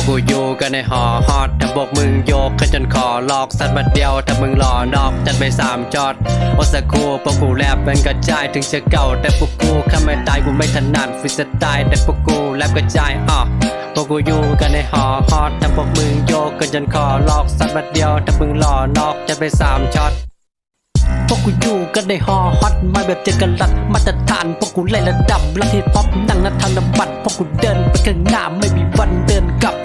วกกูอยู่กันในหอฮอตถ้าพวกมึงโยกกันจนคอลอกสัตว์บัดเดียวถ้ามึงหล่อนอกจัดไปสามจอดโอสกูพวกกูแรปเป็นกระจายถึงจะเก่า แต่พวกกูข้าไม่ตายกูไม่ถนัดฟรีสไตล์แต่พวกกูแรปกระจายอะพวกกูอยู่กันในหอฮอตถ้าพวกมึงโยกกันจนคอลอกสัตว์บัดเดียวถ้ามึงหล่อนอกจัดไปสามจอดพวกกูอยู่กันในฮอฮอตมาแบบเจอกันลัดมาตรฐานพวกกูไล่ระดับลัทธิป๊อปนั่งนัธนบัตรพวกกูเดินไปข้างหน้าไม่มีวันเดินกลับ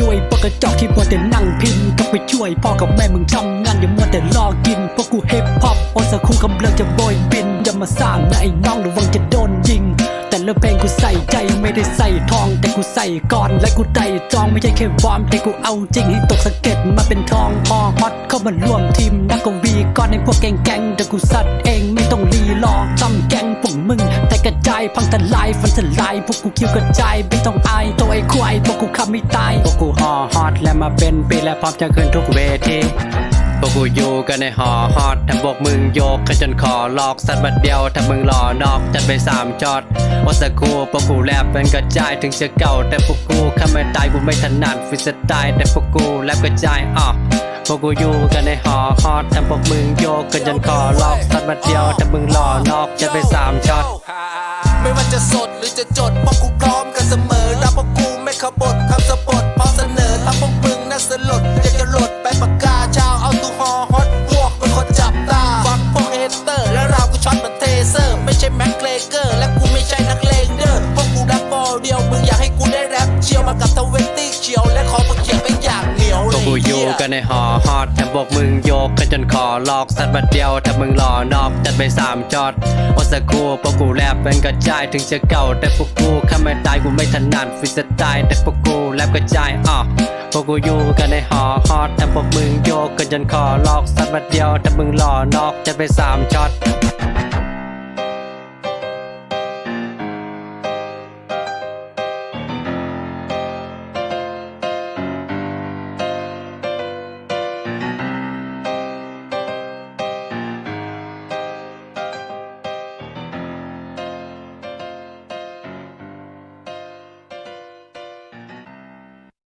ฟักย้วยพวกกระจอกที่มัวแต่นั่งพิมพ์ก็ไปช่วยพ่อกับแม่มึงทำงานอย่ามัวแต่รอกินพวกกูเฮปฮอปโอสคูกำลังจะโบยบินอย่ามาสร้างนะไอ้น้องระวังจะโดนยิง แต่ละเพลงกูใส่ใจไม่ได้ใส่ทอง แต่กูใส่ก่อนและกูไต่จองไม่ใช่แค่วอร์มแต่กูเอาจริงให้ตกสะเก็ดมาเป็นทองพอฮอตเข้ามาร่วมทีมนักกวีก่อนในพวกแกงแกงแต่กูสัตว์เองไม่ต้องรีรอจำแกงพวกมึง พังทลายฟันสลายพวกกูคิวกระจายไม่ต้องอายตัวไอ้ควายพวกกูขับไม่ตายพวกกูฮอฮอตและมาเป็นปีและพร้อมจะขึ้นทุกเวทีพวกกูอยู่กันในหอฮอตถ้าพวกมึงโยกกันจนคอลอกสัตว์บัดเดียวถ้ามึงหล่อนอกจัดไปสามจอดโอสักครูพวกกูแรปเป็นกระจายถึงจะเก่า แต่พวกกูข้าไม่ตายกูไม่ถนัดฟรีสไตล์แต่พวกกูแรปกระจายอะพวกกูอยู่กันในหอฮอตถ้าพวกมึงโยกกันจนคอลอกสัตว์บัดเดียวถ้ามึงหล่อนอกจัดไปสามจอด จะสดหรือจะจดพราะกูพร้อมกันเสมอรับพวกกูไม่ขบฏคำสะบดพร้อมเสนอทำพวกมึงน่าสลดอยากจะหลดไปปากกาชาวเอาตูฮอฮอตพวกเป็นคนจับตาฟังพวกเฮเตอร์ และเรากูช็อตเหมือนเทเซอร์ ไม่ใช่แม็กเลเกอร์ และกูไม่ใช่นักเลงเดอร์พวกกูแรปบอลเดียวมึงอยากให้กูได้แรปเชียวมากับทเวน ในหอฮอตถ้าพวกมึงโยกกันจนคอลอกสัตว์บัดเดียวแต่มึงหล่อนอกจัดไปสามจอดโอสกูพวกกูแรปเป็นกระจายถึงจะเก่า แต่พวกกูข้าไม่ตายกูไม่ถนัดฟรีสไตล์แต่พวกกูแรปกระจายอะพวกกูอยู่กันในหอฮอตแต่พวกมึงโยกกันจนคอลอกสัตว์บัดเดียวแต่มึงหล่อนอกจัดไปสามจอด